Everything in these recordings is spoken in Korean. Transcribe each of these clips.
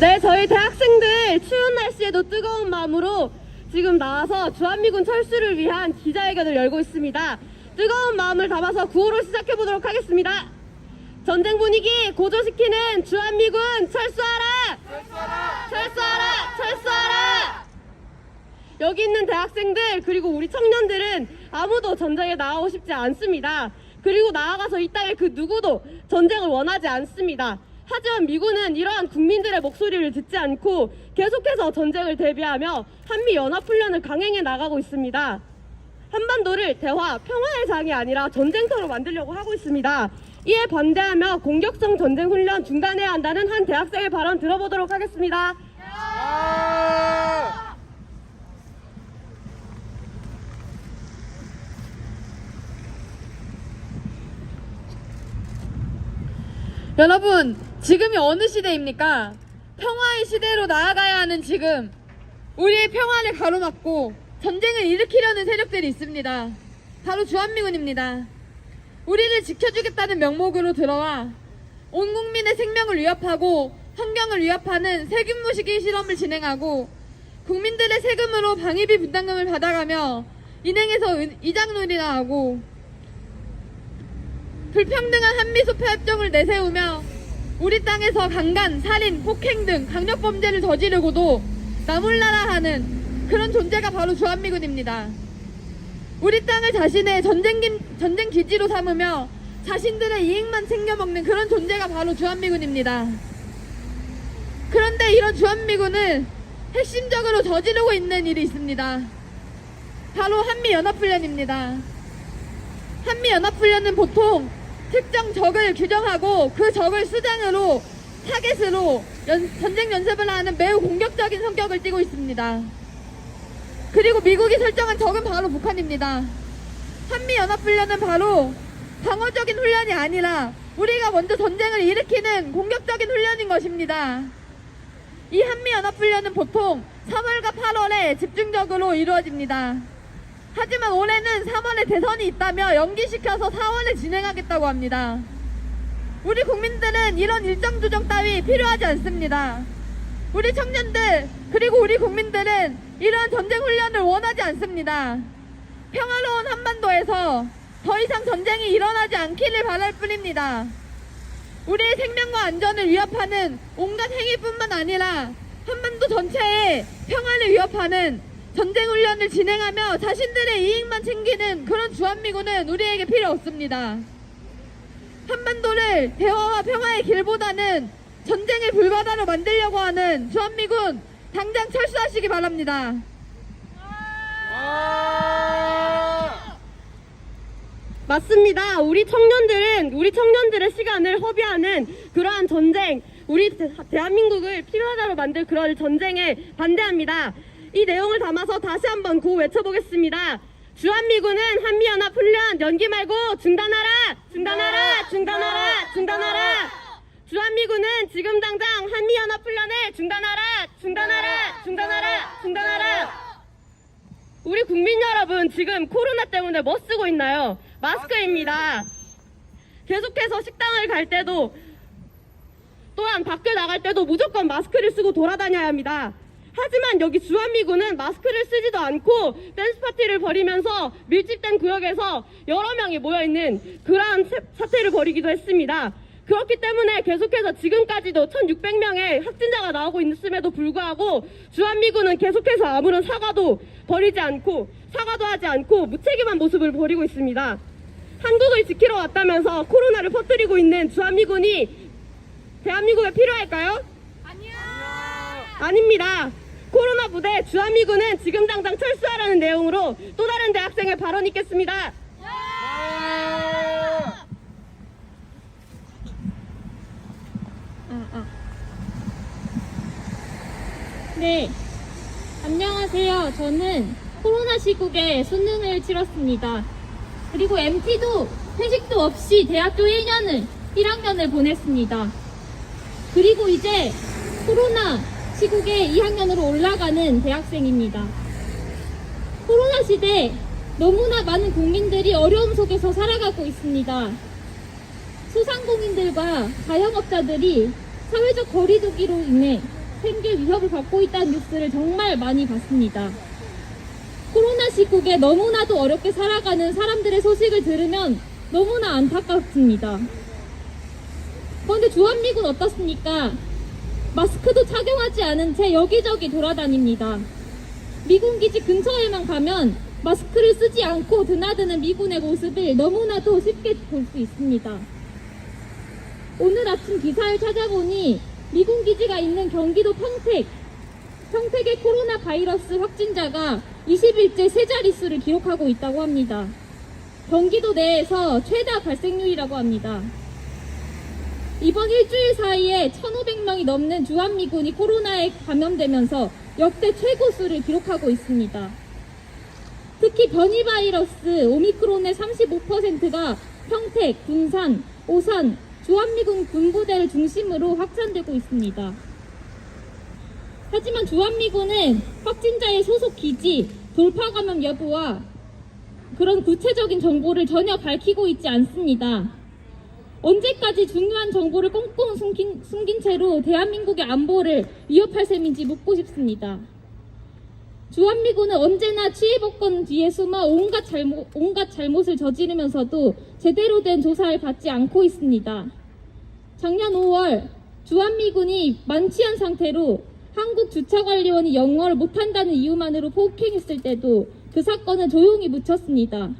네, 저희 대학생들 추운 날씨에도 뜨거운 마음으로 지금 나와서 주한미군 철수를 위한 기자회견을 열고 있습니다. 뜨거운 마음을 담아서 구호로 시작해 보도록 하겠습니다. 전쟁 분위기 고조시키는 주한미군 철수하라! 철수하라! 철수하라! 철수하라! 여기 있는 대학생들 그리고 우리 청년들은 아무도 전쟁에 나가고 싶지 않습니다. 그리고 나아가서 이 땅에 그 누구도 전쟁을 원하지 않습니다. 하지만 미군은 이러한 국민들의 목소리를 듣지 않고 계속해서 전쟁을 대비하며 한미 연합훈련을 강행해 나가고 있습니다. 한반도를 대화, 평화의 장이 아니라 전쟁터로 만들려고 하고 있습니다. 이에 반대하며 공격성 전쟁 훈련 중단해야 한다는 한 대학생의 발언 들어보도록 하겠습니다. 여러분, 지금이 어느 시대입니까? 평화의 시대로 나아가야 하는 지금, 우리의 평화를 가로막고 전쟁을 일으키려는 세력들이 있습니다. 바로 주한미군입니다. 우리를 지켜주겠다는 명목으로 들어와 온 국민의 생명을 위협하고 환경을 위협하는 세균 무시기 실험을 진행하고 국민들의 세금으로 방위비 분담금을 받아가며 인행에서 은- 이장놀이나 하고 불평등한 한미소패 협정을 내세우며 우리 땅에서 강간, 살인, 폭행 등 강력 범죄를 저지르고도 나몰라라 하는 그런 존재가 바로 주한미군입니다. 우리 땅을 자신의 전쟁, 기- 전쟁 기지로 삼으며 자신들의 이익만 챙겨먹는 그런 존재가 바로 주한미군입니다. 그런데 이런 주한미군은 핵심적으로 저지르고 있는 일이 있습니다. 바로 한미연합훈련입니다. 한미연합훈련은 보통 특정 적을 규정하고 그 적을 수단으로 타겟으로 연- 전쟁 연습을 하는 매우 공격적인 성격을 띠고 있습니다. 그리고 미국이 설정한 적은 바로 북한입니다. 한미연합훈련은 바로 방어적인 훈련이 아니라 우리가 먼저 전쟁을 일으키는 공격적인 훈련인 것입니다. 이 한미연합훈련은 보통 3월과 8월에 집중적으로 이루어집니다. 하지만 올해는 3월에 대선이 있다며 연기시켜서 4월에 진행하겠다고 합니다. 우리 국민들은 이런 일정 조정 따위 필요하지 않습니다. 우리 청년들 그리고 우리 국민들은 이런 전쟁 훈련을 원하지 않습니다. 평화로운 한반도에서 더 이상 전쟁이 일어나지 않기를 바랄 뿐입니다. 우리의 생명과 안전을 위협하는 온갖 행위뿐만 아니라 한반도 전체의 평화를 위협하는 전쟁 훈련을 진행하며 자신들의 이익만 챙기는 그런 주한미군은 우리에게 필요 없습니다. 한반도를 대화와 평화의 길보다는 전쟁의 불바다로 만들려고 하는 주한미군 당장 철수하시기 바랍니다. 맞습니다. 우리 청년들은 우리 청년들의 시간을 허비하는 그러한 전쟁, 우리 대- 대한민국을 피바다로 만들 그런 전쟁에 반대합니다. 이 내용을 담아서 다시 한번 구호 외쳐보겠습니다. 주한미군은 한미연합 훈련 연기 말고 중단하라! 중단하라! 중단하라! 중단하라! 주한미군은 지금 당장 한미연합 훈련을 중단하라! 중단하라! 중단하라! 중단하라! 우리 국민 여러분 지금 코로나 때문에 뭐 쓰고 있나요? 마스크입니다. 계속해서 식당을 갈 때도 또한 밖에 나갈 때도 무조건 마스크를 쓰고 돌아다녀야 합니다. 하지만 여기 주한미군은 마스크를 쓰지도 않고 댄스 파티를 벌이면서 밀집된 구역에서 여러 명이 모여있는 그러한 사- 사태를 벌이기도 했습니다. 그렇기 때문에 계속해서 지금까지도 1600명의 확진자가 나오고 있음에도 불구하고 주한미군은 계속해서 아무런 사과도 벌이지 않고 사과도 하지 않고 무책임한 모습을 벌이고 있습니다. 한국을 지키러 왔다면서 코로나를 퍼뜨리고 있는 주한미군이 대한민국에 필요할까요? 아닙니다. 코로나 부대 주한미군은 지금 당장 철수하라는 내용으로 또 다른 대학생의 발언 있겠습니다. 네. 안녕하세요. 저는 코로나 시국에 수능을 치렀습니다. 그리고 MT도 회식도 없이 대학교 1년을, 1학년을 보냈습니다. 그리고 이제 코로나 시국에 2학년으로 올라가는 대학생입니다. 코로나 시대 너무나 많은 국민들이 어려움 속에서 살아가고 있습니다. 소상공인들과 자영업자들이 사회적 거리두기로 인해 생계 위협을 받고 있다는 뉴스를 정말 많이 봤습니다. 코로나 시국에 너무나도 어렵게 살아가는 사람들의 소식을 들으면 너무나 안타깝습니다. 그런데 주한미군 어떻습니까? 마스크도 착용하지 않은 채 여기저기 돌아다닙니다. 미군 기지 근처에만 가면 마스크를 쓰지 않고 드나드는 미군의 모습을 너무나도 쉽게 볼 수 있습니다. 오늘 아침 기사를 찾아보니 미군 기지가 있는 경기도 평택, 평택의 코로나 바이러스 확진자가 20일째 세 자릿수를 기록하고 있다고 합니다. 경기도 내에서 최다 발생률이라고 합니다. 이번 일주일 사이에 1,500명이 넘는 주한미군이 코로나에 감염되면서 역대 최고 수를 기록하고 있습니다. 특히 변이 바이러스 오미크론의 35%가 평택, 군산, 오산, 주한미군 군부대를 중심으로 확산되고 있습니다. 하지만 주한미군은 확진자의 소속 기지, 돌파 감염 여부와 그런 구체적인 정보를 전혀 밝히고 있지 않습니다. 언제까지 중요한 정보를 꽁꽁 숨긴, 숨긴 채로 대한민국의 안보를 위협할 셈인지 묻고 싶습니다. 주한미군은 언제나 취해복권 뒤에 숨어 온갖 잘못, 온갖 잘못을 저지르면서도 제대로 된 조사를 받지 않고 있습니다. 작년 5월 주한미군이 만취한 상태로 한국 주차관리원이 영어를 못한다는 이유만으로 폭행했을 때도 그 사건은 조용히 묻혔습니다.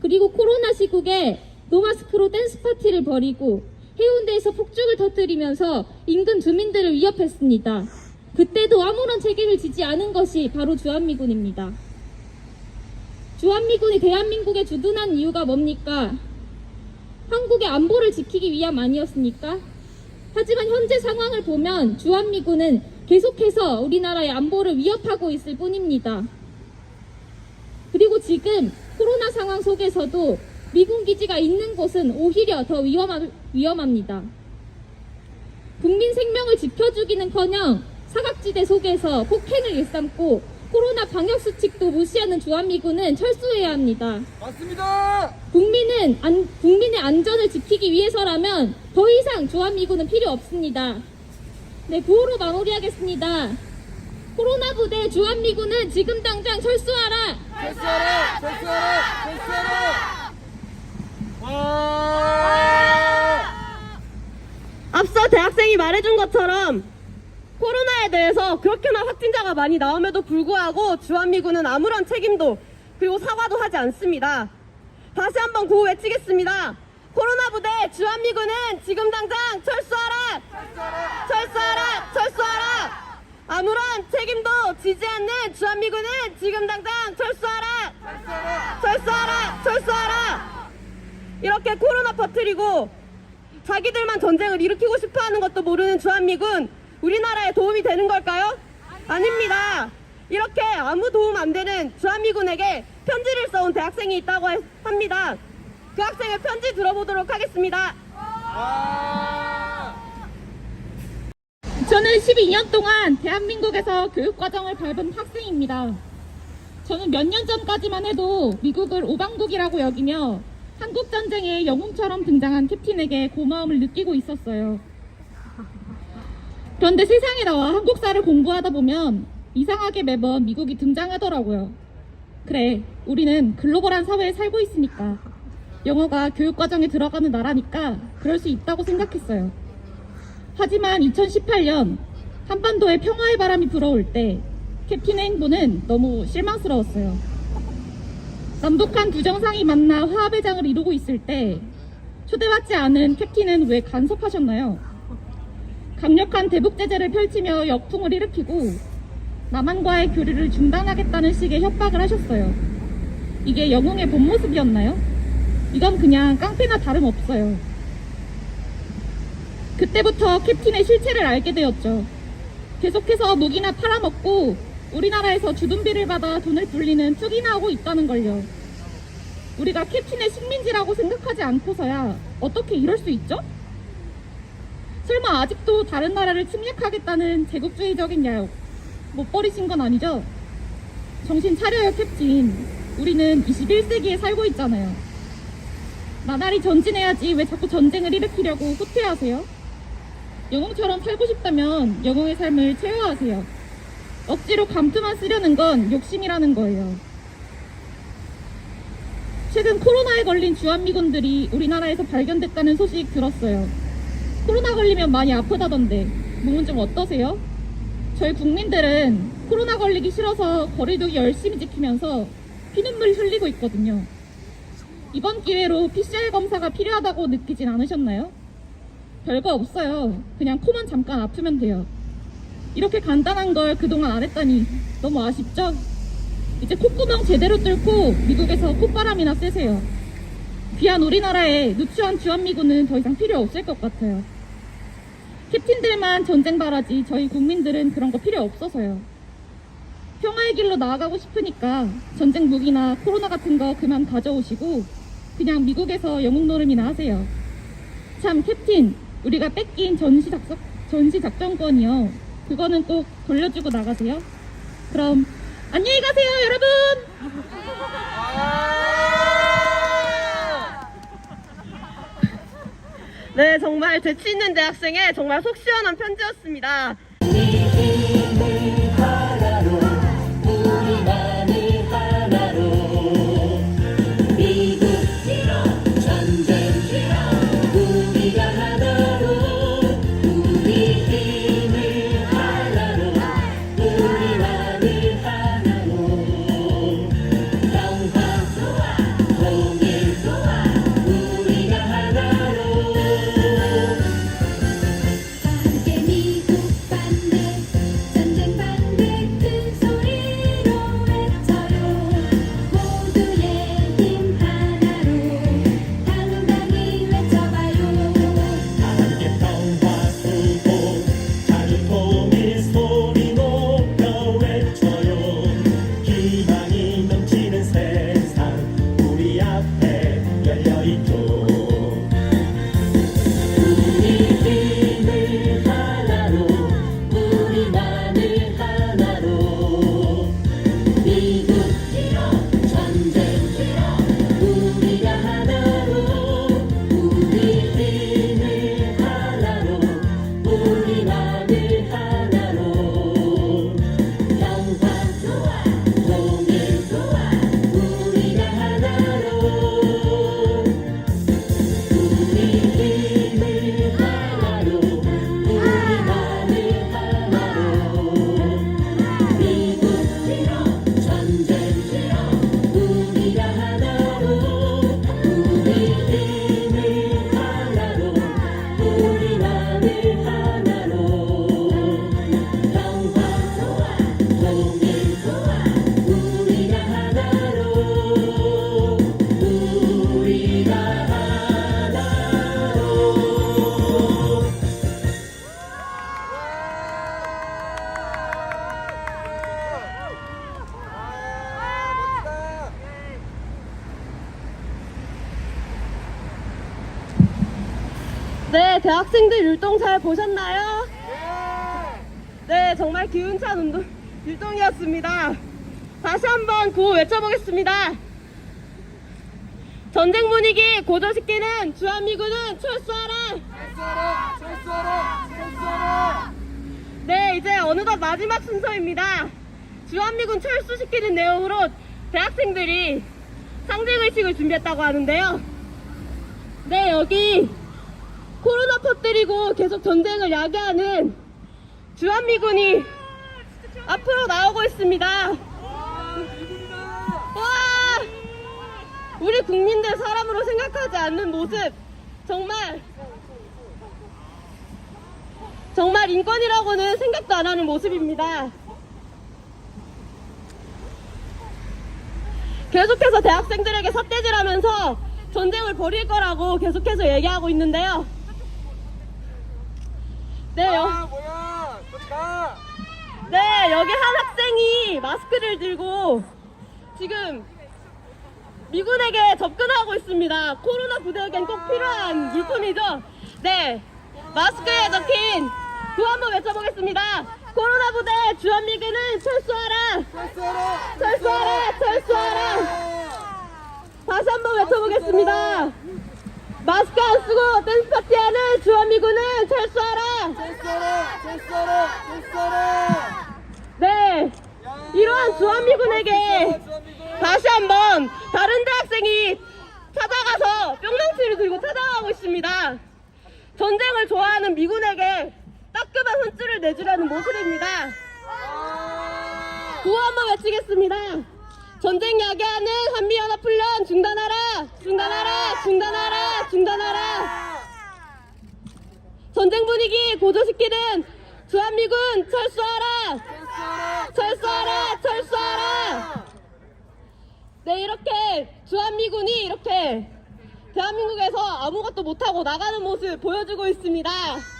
그리고 코로나 시국에 노마스크로 댄스 파티를 벌이고 해운대에서 폭죽을 터뜨리면서 인근 주민들을 위협했습니다. 그때도 아무런 책임을 지지 않은 것이 바로 주한미군입니다. 주한미군이 대한민국에 주둔한 이유가 뭡니까? 한국의 안보를 지키기 위함 아니었습니까? 하지만 현재 상황을 보면 주한미군은 계속해서 우리나라의 안보를 위협하고 있을 뿐입니다. 그리고 지금 코로나 상황 속에서도 미군 기지가 있는 곳은 오히려 더 위험하, 위험합니다. 국민 생명을 지켜주기는커녕 사각지대 속에서 폭행을 일삼고 코로나 방역 수칙도 무시하는 주한미군은 철수해야 합니다. 맞습니다. 국민은 안, 국민의 안전을 지키기 위해서라면 더 이상 주한미군은 필요 없습니다. 네, 구호로 마무리하겠습니다. 코로나 부대 주한미군은 지금 당장 철수하라! 철수하라! 철수하라! 철수하라! 와! 앞서 대학생이 말해준 것처럼 코로나에 대해서 그렇게나 확진자가 많이 나옴에도 불구하고 주한미군은 아무런 책임도 그리고 사과도 하지 않습니다. 다시 한번 구호 외치겠습니다. 코로나 부대 주한미군은 지금 당장 철수하라! 철수하라! 철수하라! 아무런 책임도 지지 않는 주한미군은 지금 당장 철수하라! 철수하라! 철수하라! 이렇게 코로나 퍼뜨리고 자기들만 전쟁을 일으키고 싶어 하는 것도 모르는 주한미군 우리나라에 도움이 되는 걸까요? 아닙니다. 이렇게 아무 도움 안 되는 주한미군에게 편지를 써온 대학생이 있다고 해- 합니다. 그 학생의 편지 들어보도록 하겠습니다. 와! 저는 12년 동안 대한민국에서 교육과정을 밟은 학생입니다. 저는 몇 년 전까지만 해도 미국을 오방국이라고 여기며 한국전쟁에 영웅처럼 등장한 캡틴에게 고마움을 느끼고 있었어요. 그런데 세상에 나와 한국사를 공부하다 보면 이상하게 매번 미국이 등장하더라고요. 그래, 우리는 글로벌한 사회에 살고 있으니까. 영어가 교육과정에 들어가는 나라니까 그럴 수 있다고 생각했어요. 하지만 2018년 한반도에 평화의 바람이 불어올 때 캡틴의 행보는 너무 실망스러웠어요. 남북한 두 정상이 만나 화합의 장을 이루고 있을 때 초대받지 않은 캡틴은 왜 간섭하셨나요? 강력한 대북 제재를 펼치며 역풍을 일으키고 남한과의 교류를 중단하겠다는 식의 협박을 하셨어요. 이게 영웅의 본 모습이었나요? 이건 그냥 깡패나 다름없어요. 그때부터 캡틴의 실체를 알게 되었죠. 계속해서 무기나 팔아먹고 우리나라에서 주둔비를 받아 돈을 불리는 투기나 하고 있다는 걸요. 우리가 캡틴의 식민지라고 생각하지 않고서야 어떻게 이럴 수 있죠? 설마 아직도 다른 나라를 침략하겠다는 제국주의적인 야욕 못 버리신 건 아니죠? 정신 차려요 캡틴. 우리는 21세기에 살고 있잖아요. 나날이 전진해야지 왜 자꾸 전쟁을 일으키려고 후퇴하세요? 영웅처럼 살고 싶다면 영웅의 삶을 최후화하세요. 억지로 감투만 쓰려는 건 욕심이라는 거예요. 최근 코로나에 걸린 주한미군들이 우리나라에서 발견됐다는 소식 들었어요. 코로나 걸리면 많이 아프다던데 몸은 좀 어떠세요? 저희 국민들은 코로나 걸리기 싫어서 거리두기 열심히 지키면서 피눈물 흘리고 있거든요. 이번 기회로 PCR 검사가 필요하다고 느끼진 않으셨나요? 별거 없어요. 그냥 코만 잠깐 아프면 돼요. 이렇게 간단한 걸 그동안 안 했다니 너무 아쉽죠? 이제 콧구멍 제대로 뚫고 미국에서 콧바람이나 쐬세요. 귀한 우리나라에 누추한 주한미군은 더 이상 필요 없을 것 같아요. 캡틴들만 전쟁 바라지 저희 국민들은 그런 거 필요 없어서요. 평화의 길로 나아가고 싶으니까 전쟁 무기나 코로나 같은 거 그만 가져오시고 그냥 미국에서 영웅 노름이나 하세요. 참 캡틴 우리가 뺏긴 전시 작성 전시 작전권이요. 그거는 꼭 돌려주고 나가세요. 그럼 안녕히 가세요, 여러분. 네, 정말 재치 있는 대학생의 정말 속 시원한 편지였습니다. 대학생들 율동 잘 보셨나요? 네, 정말 기운찬 운동, 율동이었습니다. 다시 한번 구호 외쳐보겠습니다. 전쟁 분위기 고조시키는 주한미군은 철수하라! 철수하라! 철수하라! 철수하라! 네, 이제 어느덧 마지막 순서입니다. 주한미군 철수시키는 내용으로 대학생들이 상징의식을 준비했다고 하는데요. 네, 여기 퍼뜨리고 계속 전쟁을 야기하는 주한미군이 앞으로 나오고 있습니다. 와! 우리 국민들 사람으로 생각하지 않는 모습 정말 정말 인권이라고는 생각도 안 하는 모습입니다. 계속해서 대학생들에게 삿대질하면서 전쟁을 벌일 거라고 계속해서 얘기하고 있는데요. 네, 여, 아, 뭐야! 저리 가! 네, 여기 한 학생이 마스크를 들고 지금 미군에게 접근하고 있습니다. 코로나 부대에겐 꼭 필요한 물품이죠. 네, 마스크에 적힌 구 한번 외쳐보겠습니다. 코로나 부대 주한미군은 철수하라! 철수하라! 철수하라! 철수하라! 다시 한번 외쳐보겠습니다. 마스크 안 쓰고 댄스 파티하는 주한미군은 철수하라! 철수하라! 철수하라! 철수하라! 네, 이러한 주한미군에게 주한미군! 다시 한번 다른 대학생이 찾아가서 뿅망치를 들고 찾아가고 있습니다. 전쟁을 좋아하는 미군에게 따끔한 혼쭐을 내주려는 모습입니다. 구호 한번 외치겠습니다. 전쟁 야기하는 한미연합훈련 중단하라! 중단하라! 중단하라! 중단하라! 전쟁 분위기 고조시키는 주한미군 철수하라! 철수하라! 철수하라! 네, 이렇게 주한미군이 이렇게 대한민국에서 아무것도 못하고 나가는 모습 보여주고 있습니다. 주한미군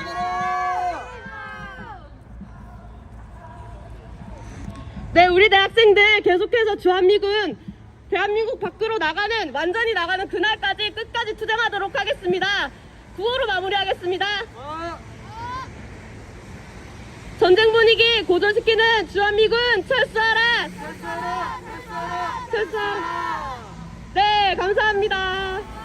나가라! 네, 우리 대학생들 계속해서 주한미군 대한민국 밖으로 나가는 완전히 나가는 그날까지 끝까지 투쟁하도록 하겠습니다. 구호로 마무리하겠습니다. 아! 전쟁 분위기 고조시키는 주한미군 철수하라! 철수하라! 철수하라! 철수하라! 네, 감사합니다.